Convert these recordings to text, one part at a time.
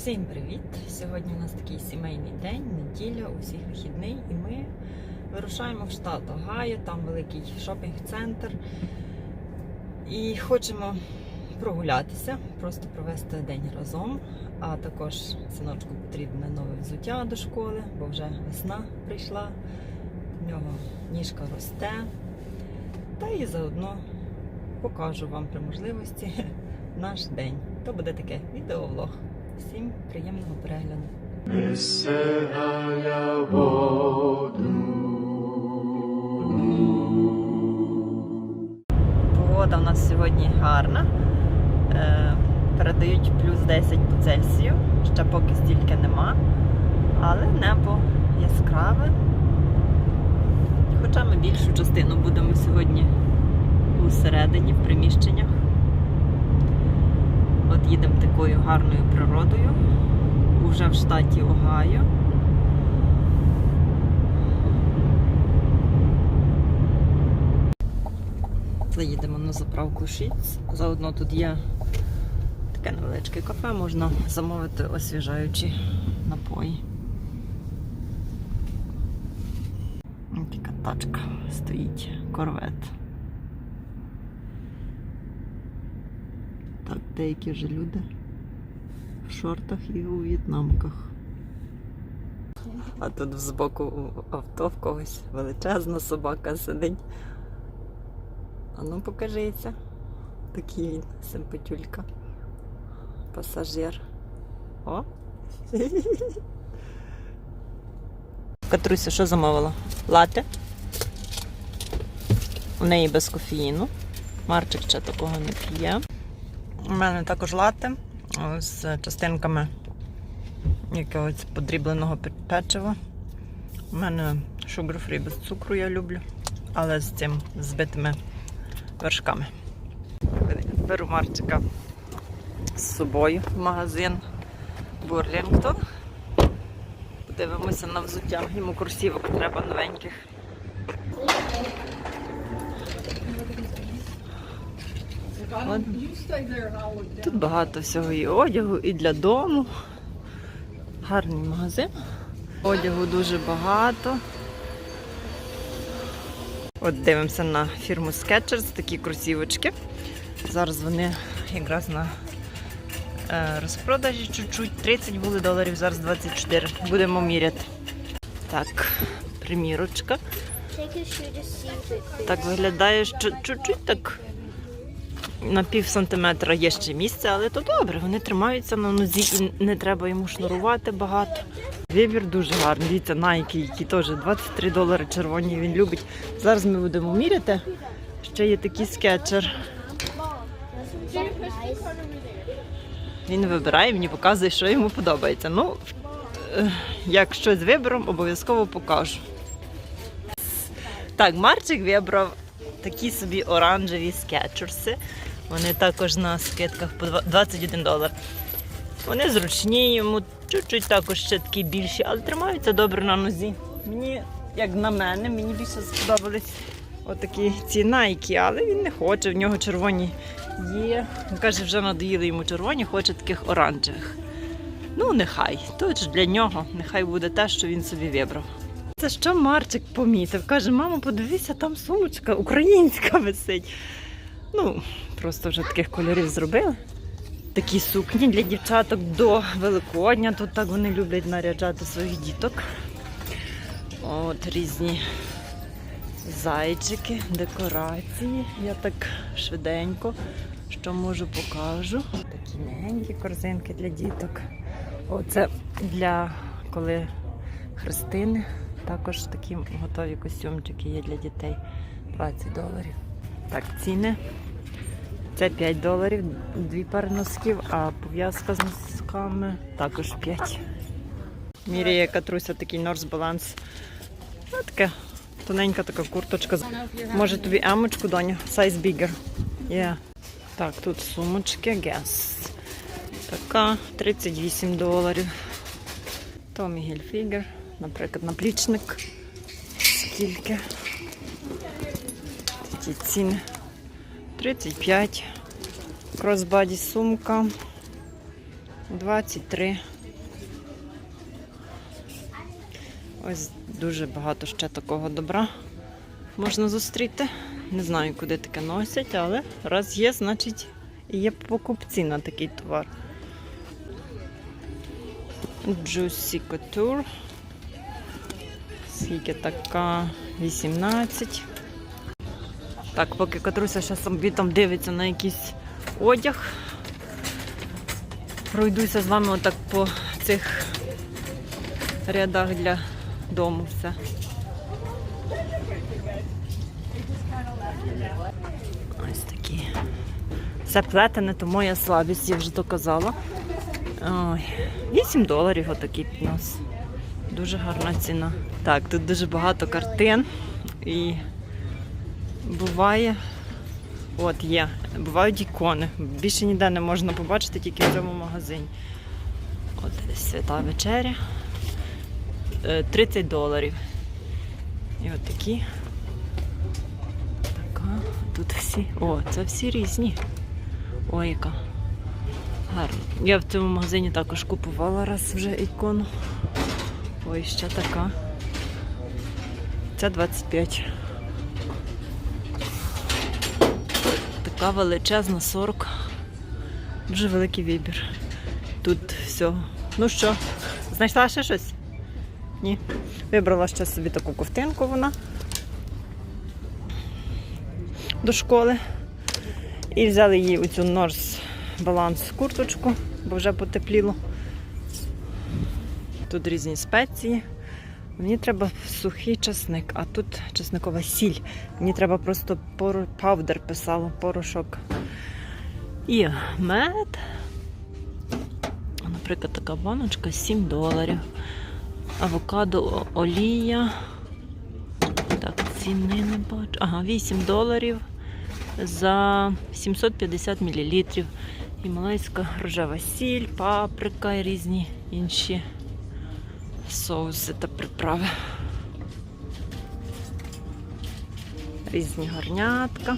Всім привіт! Сьогодні у нас такий сімейний день, неділя, усіх вихідний, і ми вирушаємо в штат Огайо, там великий шопінг-центр. І хочемо прогулятися, просто провести день разом. А також синочку потрібне нове взуття до школи, бо вже весна прийшла, в нього ніжка росте. Та і заодно покажу вам при можливості наш день. То буде таке відеовлог. Всім приємного перегляду. Погода у нас сьогодні гарна. Е, передають плюс 10 по Цельсію. Ще поки стільки нема. Але небо яскраве. Хоча ми більшу частину будемо сьогодні усередині, в приміщеннях. От їдемо такою гарною природою. Уже в штаті Огайо. Заїдемо на заправку Шіц. Заодно тут є таке невеличке кафе, можна замовити освіжаючі напої. Така тачка стоїть, корвет. Так, деякі вже люди в шортах і у в'єтнамках. А тут збоку авто в когось величезна собака сидить. А ну покажися. Такий він, симпатюлька. Пасажир. О! Катруся, що замовила? Лате. У неї без кофеїну. Марчик ще такого не п'є. Мене також лате з частинками якогось подрібленого печива. У мене sugar-free без цукру я люблю, але з цим збитими вершками. Беру Марчика з собою в магазин Бурлінгтон. Подивимося на взуття. Йому курсівок треба новеньких. От. Тут багато всього і одягу, і для дому. Гарний магазин. Одягу дуже багато. От дивимося на фірму Skechers, такі кросівочки. Зараз вони якраз на е, розпродажі чуть-чуть. 30 були доларів, зараз 24. Будемо міряти. Так, примірочка. Так виглядає, що чуть-чуть так на пів сантиметра є ще місце, але то добре, вони тримаються на нозі і не треба йому шнурувати багато. Вибір дуже гарний. Дивіться, Nike, які теж 23 долари червоні він любить. Зараз ми будемо міряти. Ще є такий скетчер. Він вибирає, мені показує, що йому подобається. Ну, е, як щось з вибором, обов'язково покажу. Так, Марчик вибрав такі собі оранжеві скетчерси. Вони також на скидках по 21 долар. Вони зручні, йому чуть-чуть також ще такі більші, але тримаються добре на нозі. Мені, як на мене, мені більше сподобались отакі ці найки, але він не хоче, в нього червоні є. Він каже, вже надоїли йому червоні, хоче таких оранжевих. Ну, нехай. То ж для нього, нехай буде те, що він собі вибрав. Це що Марчик помітив? Каже, мамо, подивися, там сумочка українська висить. Ну, просто вже таких кольорів зробили. Такі сукні для дівчаток до Великодня. Тут так вони люблять наряджати своїх діток. От різні зайчики, декорації. Я так швиденько, що можу, покажу. Такі м'ягенькі корзинки для діток. Оце для коли хрестини. Також такі готові костюмчики є для дітей 20 доларів. Так, ціни. Це 5 доларів, дві пари носків, а пов'язка з носками також 5. Міряє Катруся такий North Balance. Ну, така тоненька така курточка. Може тобі емочку, доня? Size bigger. Yeah. Так, тут сумочки, Guess. Така 38 доларів. Tommy Hilfiger, наприклад, наплічник. Скільки? Такі ціни. 35. Кросбаді сумка. 23. Ось дуже багато ще такого добра можна зустріти. Не знаю, куди таке носять, але раз є, значить є покупці на такий товар. Juicy Couture. Скільки така? 18. Так, поки Катруся ще собі там дивиться на якийсь одяг. Пройдуся з вами отак по цих рядах для дому все. Ось такі. Все плетене, то моя слабість, я вже доказала. Ой, 8 доларів отакий піднос. Дуже гарна ціна. Так, тут дуже багато картин і буває. От є. Бувають ікони. Більше ніде не можна побачити, тільки в цьому магазині. От свята вечеря. Е, 30 доларів. І от такі. Така. Тут всі. О, це всі різні. Ой, яка. Гарно. Я в цьому магазині також купувала раз вже ікону. Ой, ще така. Це 25. Така величезна 40. Дуже великий вибір. Тут все. Ну що, знайшла ще щось? Ні. Вибрала ще собі таку ковтинку вона до школи. І взяли їй оцю North Balance курточку, бо вже потепліло. Тут різні спеції. Мені треба сухий часник, а тут часникова сіль. Мені треба просто пору... павдер писало, порошок. І мед. Наприклад, така баночка 7 доларів. Авокадо олія. Так, ціни не бачу. Ага, 8 доларів за 750 мл. Гімалайська рожева сіль, паприка і різні інші соуси та приправи. Різні горнятка.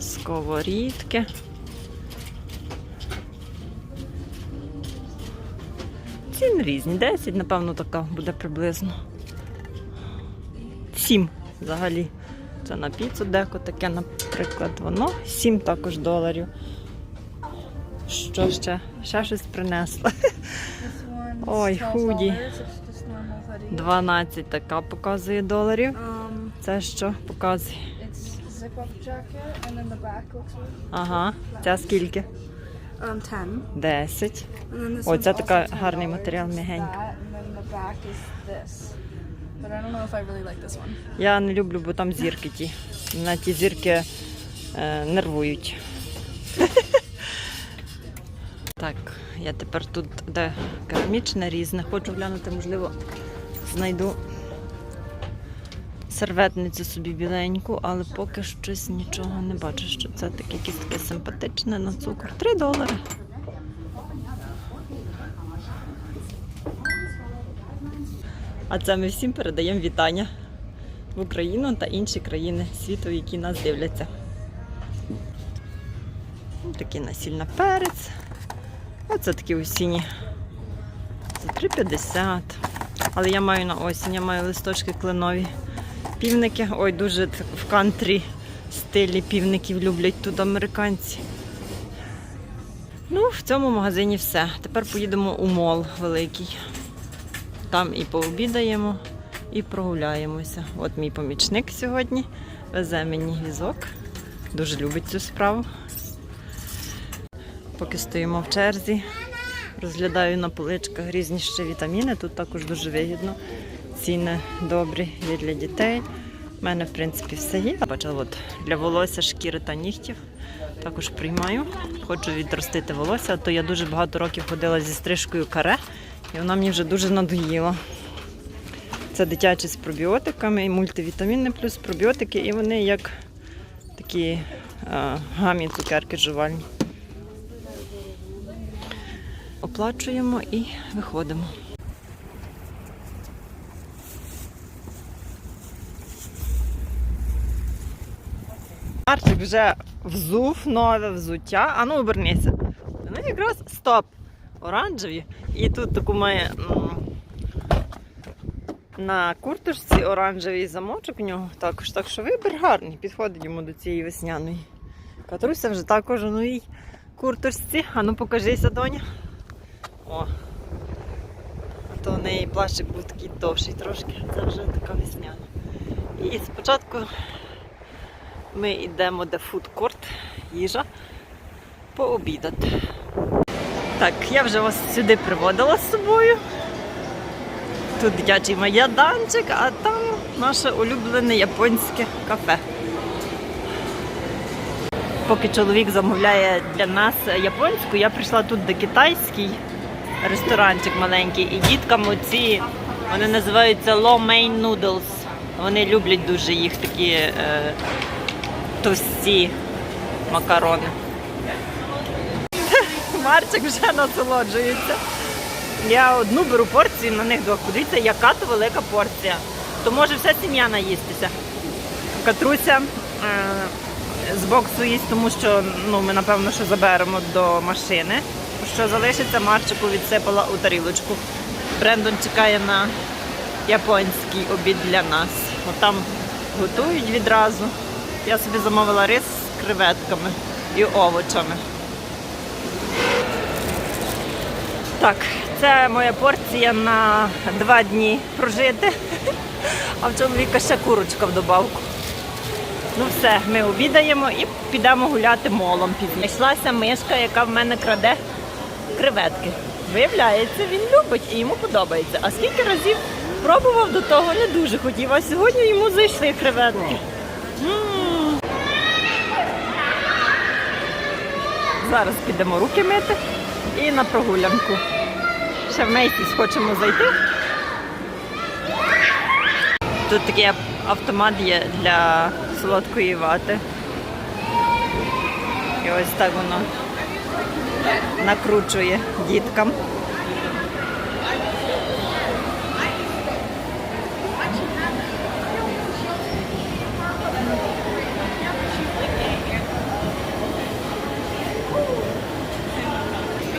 Сковорідки. Ціни різні. 10, напевно, така буде приблизно. 7 взагалі. Це на піцу деко таке, наприклад, воно 7 також доларів. Що ще? Ще щось принесла. Ой, 12 худі. dollars. It's just normal hoodie. 12 така показує доларів. Um, Це що показує? Ага. Ця скільки? Um, 10. 10. And then this Ой, one's це така $10. гарний матеріал, м'ягенька. Я не люблю, бо там зірки ті. На ті зірки е, нервують. Так, я тепер тут, де керамічне різне. Хочу глянути, можливо, знайду серветницю собі біленьку, але поки щось нічого не бачу, що це таке якесь симпатичне на цукор. 3 долари. А це ми всім передаємо вітання в Україну та інші країни світу, які нас дивляться. Такий насільна перець. Оце такі осінні. За 3,50. Але я маю на осінь, я маю листочки кленові. Півники. Ой, дуже в кантрі стилі півників люблять тут американці. Ну, в цьому магазині все. Тепер поїдемо у мол великий. Там і пообідаємо, і прогуляємося. От мій помічник сьогодні везе мені візок. Дуже любить цю справу. Поки стоїмо в черзі, розглядаю на поличках різні ще вітаміни. Тут також дуже вигідно. Ціни добрі є для дітей. У мене, в принципі, все є. Бачила, от для волосся, шкіри та нігтів. Також приймаю. Хочу відростити волосся, а то я дуже багато років ходила зі стрижкою каре, і вона мені вже дуже надоїла. Це дитячі з пробіотиками і мультивітаміни плюс пробіотики, і вони як такі е, гамі цукерки жувальні. Оплачуємо і виходимо. Марчик вже взув нове взуття. А ну обернися. Ну якраз стоп. Оранжеві. І тут таку має на курточці оранжевий замочок у нього також. Так що вибір гарний, підходить йому до цієї весняної. Катруся вже також у новій курточці. А ну покажися, доня. О. А то в неї плащик був такий довший трошки, це вже така весняна. І спочатку ми йдемо де фудкорт, їжа, пообідати. Так, я вже вас сюди приводила з собою. Тут дитячий майданчик, а там наше улюблене японське кафе. Поки чоловік замовляє для нас японську, я прийшла тут де китайський ресторанчик маленький. І діткам оці, вони називаються lo mein noodles. Вони люблять дуже їх такі е, товсті макарони. Марчик вже насолоджується. Я одну беру порцію, на них двох. Подивіться, яка то велика порція. То може вся сім'я наїстися. Катруся е, з боксу їсть, тому що ну, ми напевно що заберемо до машини. Що залишиться, Марчику відсипала у тарілочку. Брендон чекає на японський обід для нас. От там готують відразу. Я собі замовила рис з креветками і овочами. Так, це моя порція на два дні прожити. А в чоловіка ще курочка в добавку. Ну все, ми обідаємо і підемо гуляти молом пізніше. Йшлася мишка, яка в мене краде креветки. Виявляється, він любить і йому подобається. А скільки разів пробував до того, не дуже хотів, а сьогодні йому зайшли креветки. Зараз підемо руки мити і на прогулянку. Ще в Мейсіс хочемо зайти. Тут такий автомат є для солодкої вати. І ось так воно накручує діткам.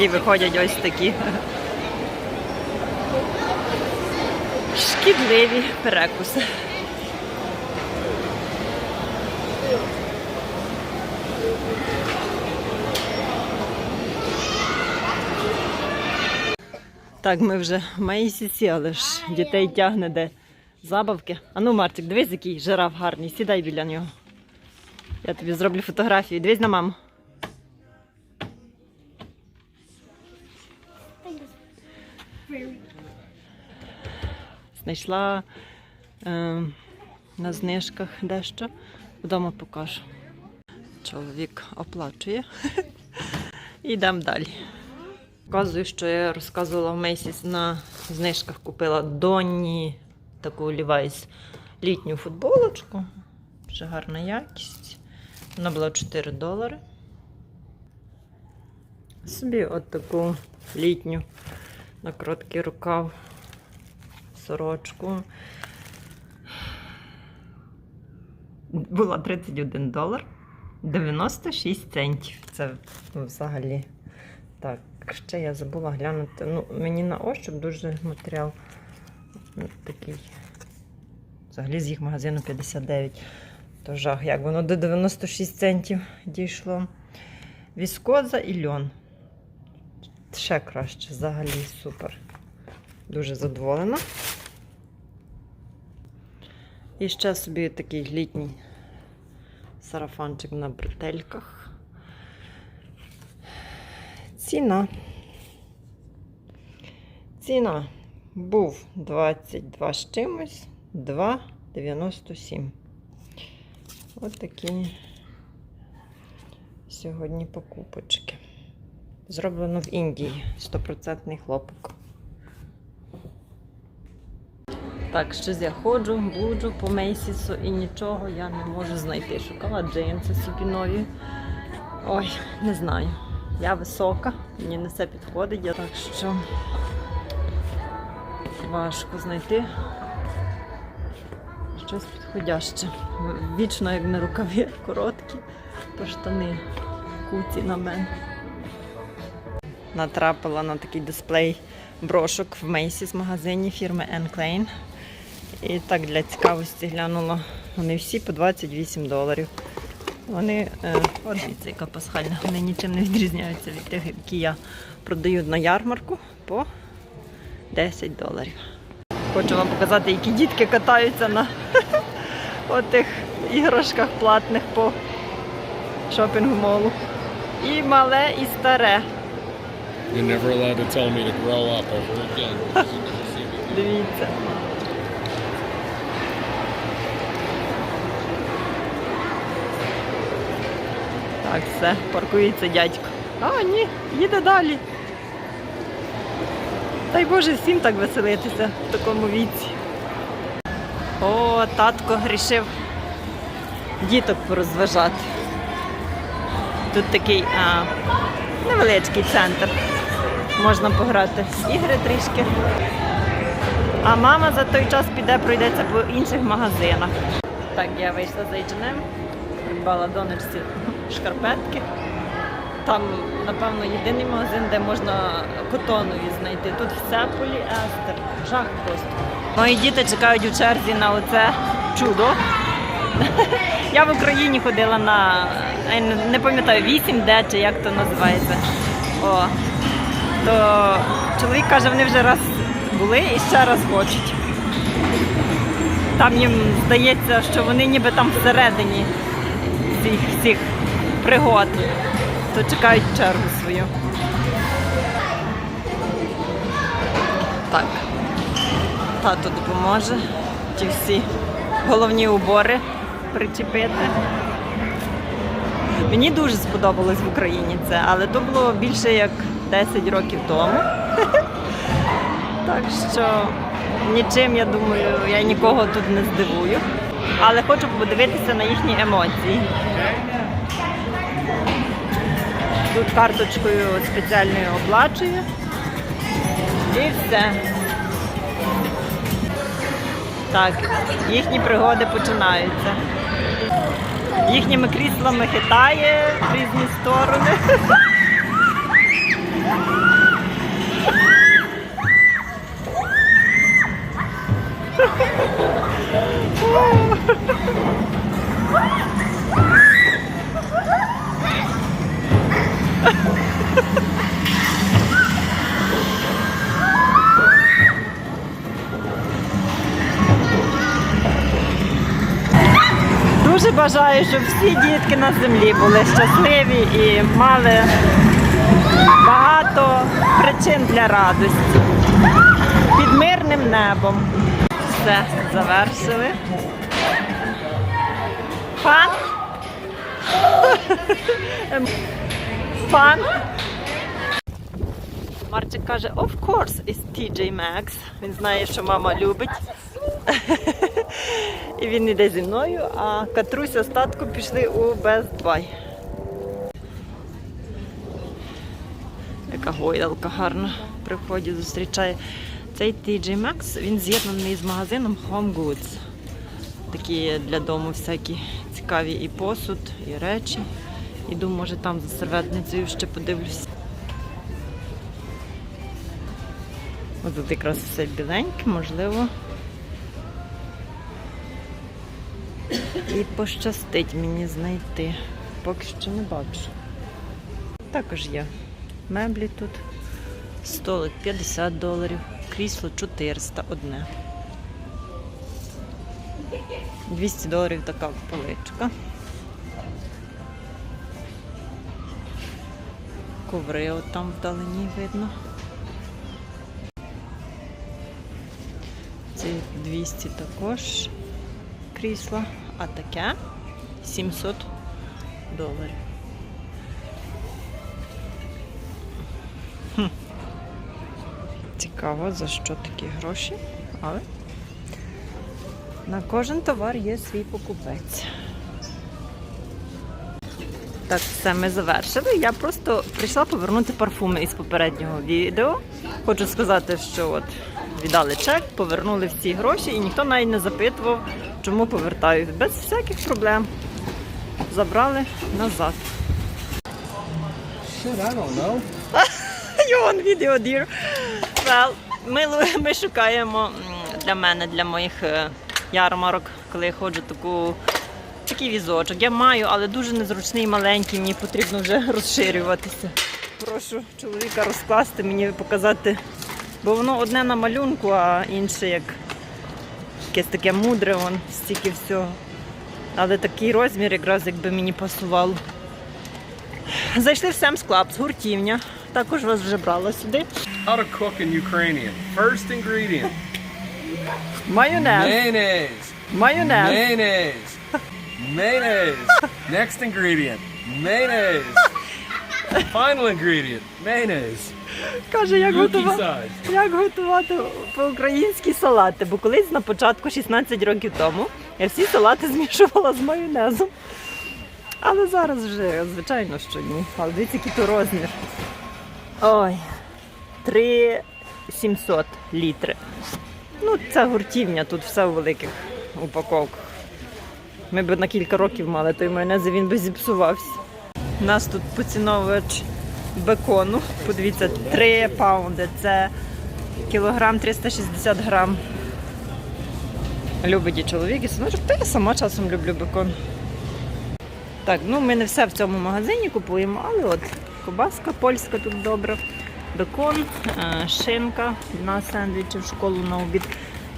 І виходять ось такі шкідливі перекуси. Так, ми вже в Мейсісі, але ж дітей тягне де забавки. А ну, Мартик, дивись, який жираф гарний, сідай біля нього. Я тобі зроблю фотографію. Дивись на маму. Знайшла е, на знижках дещо. Вдома покажу. Чоловік оплачує. Йдемо далі. Показую, що я розказувала в Мейсіс на знижках купила Донні таку Levi's літню футболочку. Вже гарна якість. Вона була 4 долари. Собі от таку літню на короткий рукав сорочку. Була 31 долар 96 центів. Це взагалі. Так, ще я забула глянути. Ну, мені на ощуп дуже матеріал такий. Взагалі з їх магазину 59. То жах, як воно до 96 центів дійшло. Віскоза і льон. Ще краще, взагалі супер. Дуже задоволена. І ще собі такий літній сарафанчик на бретельках. Ціна. Ціна був 22 з чимось, 2,97. Ось такі сьогодні покупочки. Зроблено в Індії. 100% хлопок. Так, щось я ходжу, буджу по Мейсісу і нічого я не можу знайти. Шукала джинси собі нові. Ой, не знаю. Я висока, мені не все підходить, я так що важко знайти Щось підходяще. Вічно, як на рукаві, короткі, то штани куці на мене. Натрапила на такий дисплей брошок в Macy's магазині фірми Klein. І так для цікавості глянула. Вони всі по 28 доларів. Вони, е, от дивіться, яка пасхальна, вони нічим не відрізняються від тих, які я продаю на ярмарку по 10 доларів. Хочу вам показати, які дітки катаються на отих іграшках платних по шопінгу молу. І мале, і старе. You're never allowed to tell me to grow up ever again. Дивіться. Так, все, паркується дядько. А, ні, їде далі. Дай Боже, всім так веселитися в такому віці. О, татко грішив діток порозважати. Тут такий а, невеличкий центр. Можна пограти в ігри трішки. А мама за той час піде пройдеться по інших магазинах. Так, я вийшла з H&M, придбала донечці шкарпетки. Там, напевно, єдиний магазин, де можна котонові знайти. Тут все поліестер. Жах просто. Мої діти чекають у черзі на оце чудо. Я в Україні ходила на не- пам'ятаю 8D чи як то називається. О, то чоловік каже, вони вже раз були і ще раз хочуть. Там їм здається, що вони ніби там всередині цих всіх пригод, то чекають чергу свою. Так, тато допоможе ті всі головні убори причепити. Мені дуже сподобалось в Україні це, але то було більше як 10 років тому. Так що нічим, я думаю, я нікого тут не здивую. Але хочу подивитися на їхні емоції. Тут карточкою спеціальною оплачує. І все. Так, їхні пригоди починаються. Їхніми кріслами хитає в різні сторони. бажаю, щоб всі дітки на землі були щасливі і мали багато причин для радості. Під мирним небом. Все, завершили. Фан? Фан? Марчик каже, of course, it's TJ Maxx. Він знає, що мама любить. І він іде зі мною, а Катруся з татком пішли у Buy. Яка гойдалка гарна при зустрічає. Цей TJ Maxx, він з'єднаний з магазином Home Goods. Такі для дому всякі цікаві і посуд, і речі. Іду, може, там за серветницею ще подивлюсь. Ось тут якраз все біленьке, можливо. І пощастить мені знайти. Поки що не бачу. Також є меблі тут. Столик 50 доларів, крісло 400 одне. 200 доларів така поличка. Коври от там вдалині видно. Ці 200 також крісла, а таке 700 доларів. Хм. Цікаво, за що такі гроші, але на кожен товар є свій покупець. Так, все ми завершили. Я просто прийшла повернути парфуми із попереднього відео. Хочу сказати, що от віддали чек, повернули всі гроші, і ніхто навіть не запитував, чому повертають. Без всяких проблем. Забрали назад. Shit, I don't know. You on video, dear. Well, ми, ми шукаємо для мене, для моїх е, ярмарок, коли я ходжу таку, такий візочок. Я маю, але дуже незручний, маленький, мені потрібно вже розширюватися. Прошу чоловіка розкласти, мені показати, бо воно одне на малюнку, а інше як якесь таке мудре, вон, стільки всього. Але такий розмір якраз якби мені пасувало. Зайшли в Sam's Club з гуртівня. Також вас вже брала сюди. How to cook in Ukrainian. First ingredient Майонез. mayonnaise. Майонез. Mayonnaise. Mayonnaise. Next ingredient mayonnaise. Final ingredient mayonnaise. Каже, як готувати, як готувати по-українськи салати. Бо колись на початку, 16 років тому, я всі салати змішувала з майонезом. Але зараз вже, звичайно, що ні. Але дивіться, який то розмір. Ой, 3700 літри. Ну, це гуртівня, тут все в великих упаковках. Ми б на кілька років мали той майонез, і він би зіпсувався. У нас тут поціновувач бекону. Подивіться, 3 паунди. Це кілограм 360 грам. Любить і чоловік, і синочок. Та я сама часом люблю бекон. Так, ну ми не все в цьому магазині купуємо, але от кобаска польська тут добре. Бекон, е, шинка на сендвічі в школу на обід.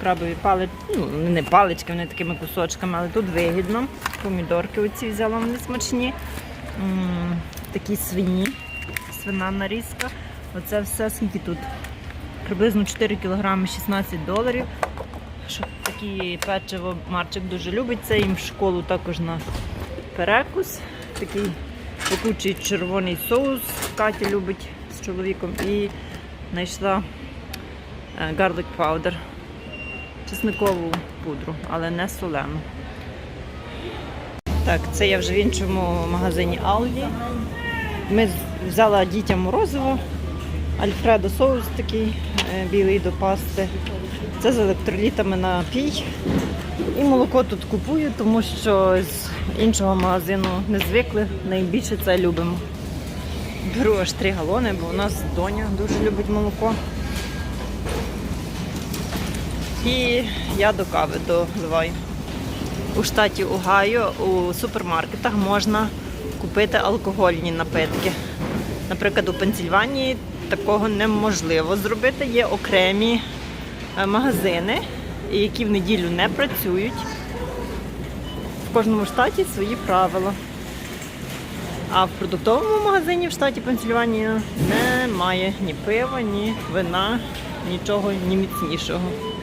Крабові палички, ну не палички, вони такими кусочками, але тут вигідно. Помідорки оці взяла вони смачні. Такі свині, свина нарізка. Оце все скільки тут? Приблизно 4 кг 16 доларів. Такі печиво Марчик дуже любить. Це їм в школу також на перекус. Такий пекучий червоний соус Катя любить з чоловіком. І знайшла е, garlic powder, чесникову пудру, але не солену. Так, це я вже в іншому магазині Aldi. Ми взяла дітям морозиво, Альфредо соус такий е, білий до пасти. Це з електролітами напій. І молоко тут купую, тому що з іншого магазину не звикли. Найбільше це любимо. Беру аж три галони, бо у нас доня дуже любить молоко. І я до кави доливаю. У штаті Огайо у супермаркетах можна купити алкогольні напитки. Наприклад, у Пенсільванії такого неможливо зробити. Є окремі е, магазини, які в неділю не працюють. В кожному штаті свої правила. А в продуктовому магазині в штаті Пенсільванія немає ні пива, ні вина, нічого ні міцнішого.